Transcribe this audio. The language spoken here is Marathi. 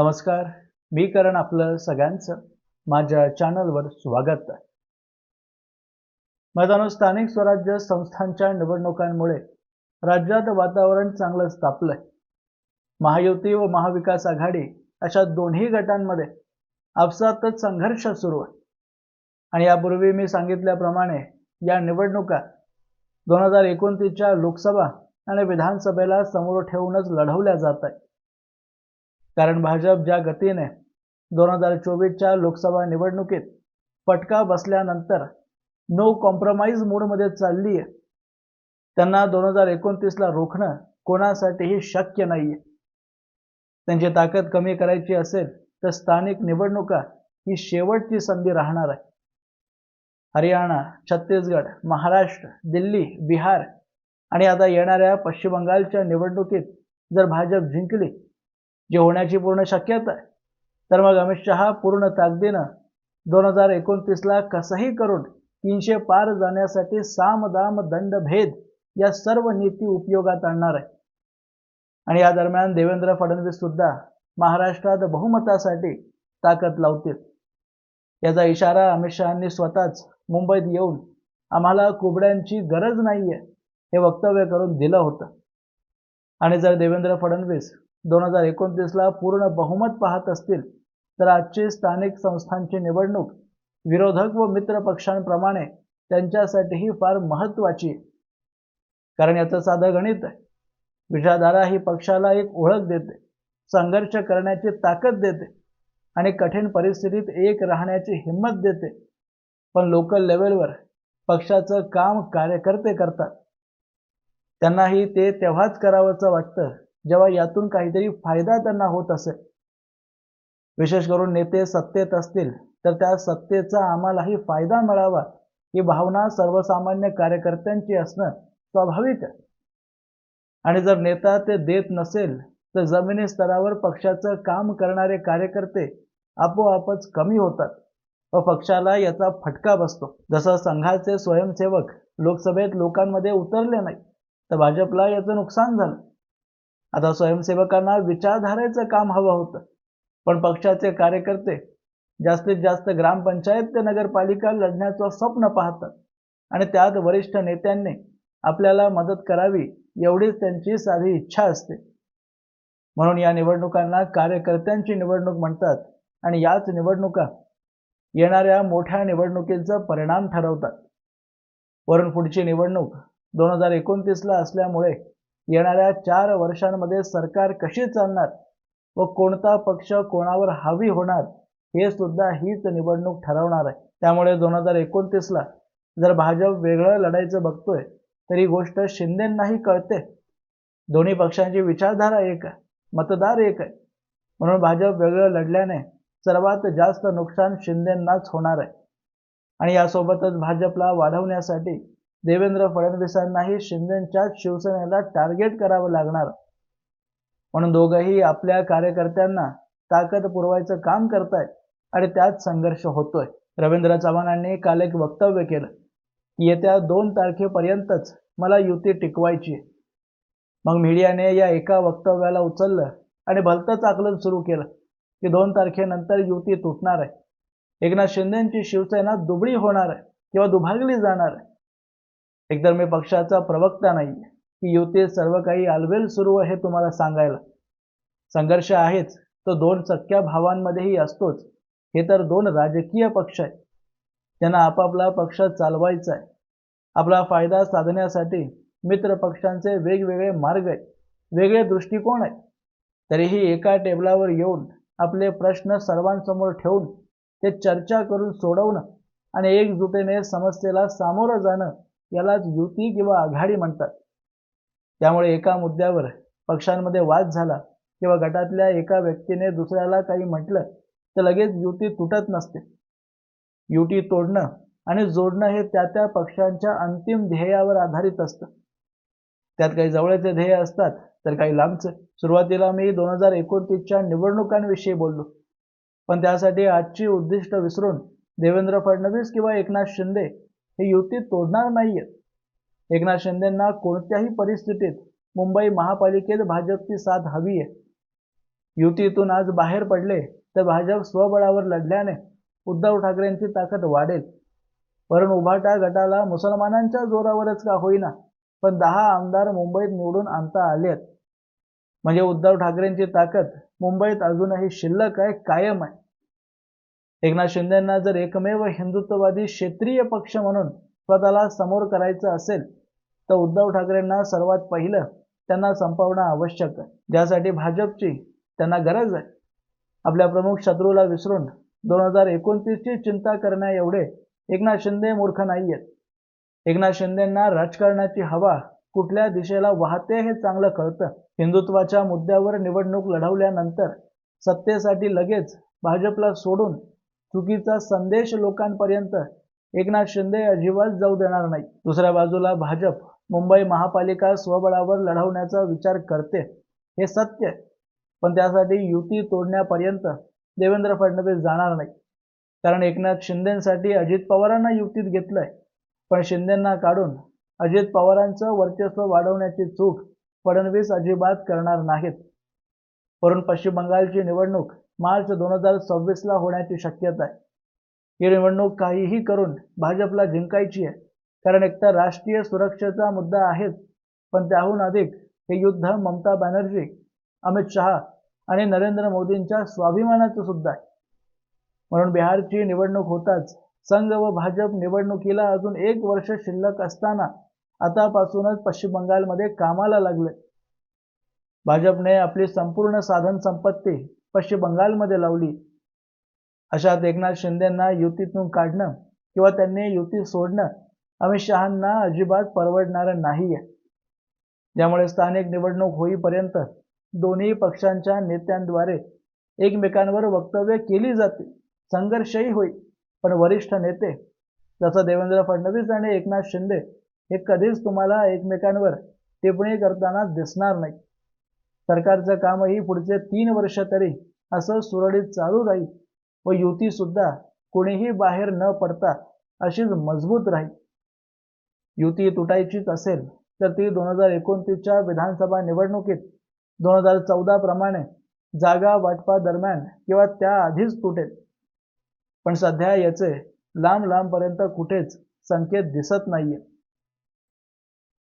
नमस्कार. मी करण आपलं सगळ्यांचं. माझ्या चॅनलवर स्वागत आहे. मैदानो स्थानिक स्वराज्य संस्थांच्या निवडणुकांमुळे राज्यात वातावरण चांगलंच तापलंय महायुती व महाविकास आघाडी अशा दोन्ही गटांमध्ये आपसातच संघर्ष सुरू आहे. आणि यापूर्वी मी सांगितल्याप्रमाणे या निवडणुका दोन हजार एकोणतीसच्या लोकसभा आणि विधानसभेला समोर ठेवूनच लढवल्या जात आहेत. कारण भाजप ज्या गतीने दोन हजार चोवीसच्या लोकसभा निवडणुकीत फटका बसल्यानंतर नो कॉम्प्रोमाइज मूडमध्ये चालली आहे त्यांना दोन हजार एकोणतीसला रोखणं कोणासाठीही शक्य नाहीये. त्यांची ताकद कमी करायची असेल तर स्थानिक निवडणुका ही शेवटची संधी राहणार आहे. हरियाणा छत्तीसगड महाराष्ट्र दिल्ली बिहार आणि आता येणाऱ्या पश्चिम बंगालच्या निवडणुकीत जर भाजप जिंकली जे होण्याची पूर्ण शक्यता आहे. तर मग अमित शहा पूर्ण ताकदीनं दोन हजार एकोणतीसला कसंही करून तीनशे पार जाण्यासाठी साम दाम दंड भेद या सर्व नीती उपयोगात आणणार आहे. आणि या दरम्यान देवेंद्र फडणवीस सुद्धा महाराष्ट्रात बहुमतासाठी ताकद लावतील. याचा इशारा अमित शहानी स्वतःच मुंबईत येऊन आम्हाला कुबड्यांची गरज नाहीये हे वक्तव्य करून दिलं होतं. आणि जर देवेंद्र फडणवीस दोन हजार एकोणतीसला पूर्ण बहुमत पाहत असतील तर आजची स्थानिक संस्थांची निवडणूक विरोधक व मित्र पक्षांप्रमाणे त्यांच्यासाठीही फार महत्वाची आहे. कारण याचं साधं गणित आहे. विचारधारा ही पक्षाला एक ओळख देते संघर्ष करण्याची ताकद देते आणि कठीण परिस्थितीत एक राहण्याची हिंमत देते. पण लोकल लेवलवर पक्षाचं काम कार्यकर्ते करतात. त्यांनाही ते तेव्हाच करावंसं वाटतं जेव्हा यातून काहीतरी फायदा त्यांना होत असेल. विशेष करून नेते सत्तेत असतील तर त्या सत्तेचा आम्हालाही फायदा मिळावा ही भावना सर्वसामान्य कार्यकर्त्यांची असणं स्वाभाविक आहे. आणि जर नेता ते देत नसेल तर जमिनी स्तरावर पक्षाचं काम करणारे कार्यकर्ते आपोआपच कमी होतात व पक्षाला याचा फटका बसतो. जसं संघाचे स्वयंसेवक लोकसभेत लोकांमध्ये उतरले नाही तर भाजपला याचं नुकसान झालं. आता स्वयंसेवकांना विचारधारेचं काम हवं होतं. पण पक्षाचे कार्यकर्ते जास्तीत जास्त ग्रामपंचायत ते नगरपालिका लढण्याचं स्वप्न पाहतात. आणि त्यात वरिष्ठ नेत्यांनी आपल्याला मदत करावी एवढीच त्यांची साधी इच्छा असते. म्हणून या निवडणुकांना कार्यकर्त्यांची निवडणूक म्हणतात आणि याच निवडणुका येणाऱ्या मोठ्या निवडणुकीचा परिणाम ठरवतात. वरून पुढची निवडणूक दोन हजार एकोणतीसला असल्यामुळे येणाऱ्या चार वर्षांमध्ये सरकार कशी चालणार व कोणता पक्ष कोणावर हावी होणार हे सुद्धा हीच निवडणूक ठरवणार आहे. त्यामुळे दोन हजार एकोणतीसला जर भाजप वेगळं लढायचं बघतोय तर ही गोष्ट शिंदेंनाही कळते. दोन्ही पक्षांची विचारधारा एक आहे मतदार एक आहे. म्हणून भाजप वेगळं लढल्याने सर्वात जास्त नुकसान शिंदेंनाच होणार आहे. आणि यासोबतच भाजपला वाढवण्यासाठी देवेंद्र फडणवीसांनाही शिंदेच्याच शिवसेनेला टार्गेट करावं लागणार. म्हणून दोघंही आपल्या कार्यकर्त्यांना ताकद पुरवायचं काम करतायत आणि त्यात संघर्ष होतोय. रवींद्र चव्हाणांनी काल एक वक्तव्य केलं की येत्या दोन तारखेपर्यंतच मला युती टिकवायची मग मीडियाने या एका वक्तव्याला उचललं आणि भलतंच आकलन सुरू केलं की दोन तारखेनंतर युती तुटणार आहे. एकनाथ शिंदेची शिवसेना दुबळी होणार आहे किंवा दुभागली जाणार आहे. एकतर मी पक्षाचा प्रवक्ता नाही की युतीत सर्व काही आलवेल सुरू आहे हे तुम्हाला सांगायला. संघर्ष आहेच तो दोन सख्या भावांमध्येही असतोच. हे तर दोन राजकीय पक्ष आहेत. त्यांना आपापला पक्ष चालवायचा आहे. आपला फायदा साधण्यासाठी मित्र पक्षांचे वेगवेगळे मार्ग आहेत. वेगळे दृष्टिकोन आहेत. तरीही एका टेबलावर येऊन आपले प्रश्न सर्वांसमोर ठेवून ते चर्चा करून सोडवणं आणि एकजुटीने समस्येला सामोरं जाणं यालाच युती किंवा आघाडी म्हणतात. त्यामुळे एका मुद्द्यावर पक्षांमध्ये वाद झाला किंवा गटातल्या एका व्यक्तीने दुसऱ्याला काही म्हटलं तर लगेच युती तुटत नसते. युती तोडणं आणि जोडणं हे त्या त्या पक्षांच्या अंतिम ध्येयावर आधारित असतं. त्यात काही जवळचे ध्येय असतात तर काही लांबचे. सुरुवातीला मी दोन हजार एकोणतीसच्या निवडणुकांविषयी बोललो. पण त्यासाठी आजची उद्दिष्ट विसरून देवेंद्र फडणवीस किंवा एकनाथ शिंदे हे युती तोडणार नाहीये. एकनाथ शिंदेंना कोणत्याही परिस्थितीत मुंबई महापालिकेत भाजपची साथ हवी आहे युतीतून आज बाहेर पडले तर भाजप स्वबळावर लढल्याने उद्धव ठाकरेंची ताकद वाढेल. वरून उभाटा गटाला मुसलमानांच्या जोरावरच का होईना पण दहा आमदार मुंबईत निवडून आणता आलेत. म्हणजे उद्धव ठाकरेंची ताकद मुंबईत अजूनही शिल्लक आहे कायम आहे. एकनाथ शिंदेंना जर एकमेव हिंदुत्ववादी क्षेत्रीय पक्ष म्हणून स्वतःला समोर करायचं असेल तर उद्धव ठाकरेंना सर्वात पहिलं त्यांना संपवणं आवश्यक आहे. ज्यासाठी भाजपची त्यांना गरज आहे. आपल्या प्रमुख शत्रूला विसरून दोन हजार एकोणतीसची चिंता करण्या एवढे एकनाथ शिंदे मूर्ख नाहीयेत. एकनाथ शिंदेंना राजकारणाची हवा कुठल्या दिशेला वाहते हे चांगलं कळतं. हिंदुत्वाच्या मुद्द्यावर निवडणूक लढवल्यानंतर सत्तेसाठी लगेच भाजपला सोडून चुकीचा संदेश लोकांपर्यंत. एकनाथ शिंदे अजिबात जाऊ देणार नाही दुसऱ्या बाजूला भाजप मुंबई महापालिका स्वबळावर लढवण्याचा विचार करते. हे सत्य पण त्यासाठी युती तोडण्यापर्यंत देवेंद्र फडणवीस जाणार नाही कारण एकनाथ शिंदेसाठी अजित पवारांना युतीत घेतलंय. पण शिंदेंना काढून अजित पवारांचं वर्चस्व वाढवण्याची चूक फडणवीस अजिबात करणार नाहीत. वरून पश्चिम बंगालची निवडणूक मार्च दोन हजार सव्वीसला होण्याची शक्यता आहे. ही निवडणूक काहीही करून भाजपला जिंकायची आहे. कारण एकतर राष्ट्रीय सुरक्षेचा मुद्दा आहेच पण त्याहून अधिक हे युद्ध ममता बॅनर्जी अमित शहा आणि नरेंद्र मोदींच्या स्वाभिमानाचं सुद्धा आहे. म्हणून बिहारची निवडणूक होताच संघ व भाजप निवडणुकीला अजून एक वर्ष शिल्लक असताना आतापासूनच पश्चिम बंगालमध्ये कामाला लागले. भाजपने आपली संपूर्ण साधन संपत्ती पश्चिम बंगालमध्ये लावली. अशात एकनाथ शिंदेंना युतीतून काढणं किंवा त्यांनी युती सोडणं अमित शहांना अजिबात परवडणारं नाहीये. ज्यामुळे स्थानिक निवडणूक होईपर्यंत दोन्ही पक्षांच्या नेत्यांद्वारे एकमेकांवर वक्तव्य केली जाते. संघर्षही होईल पण वरिष्ठ नेते जसं देवेंद्र फडणवीस आणि एकनाथ शिंदे हे कधीच तुम्हाला एकमेकांवर टिप्पणी करताना दिसणार नाही सरकारचं कामही पुढचे तीन वर्ष तरी असं सुरळीत चालू राहील व युती सुद्धा कोणीही बाहेर न पडता अशीच मजबूत राहील. युती तुटायचीच असेल तर ती दोन हजार एकोणतीसच्या विधानसभा निवडणुकीत दोन हजार चौदा प्रमाणे जागा वाटपा दरम्यान किंवा त्याआधीच तुटेल. पण सध्या याचे लांब लांबपर्यंत कुठेच संकेत दिसत नाहीये.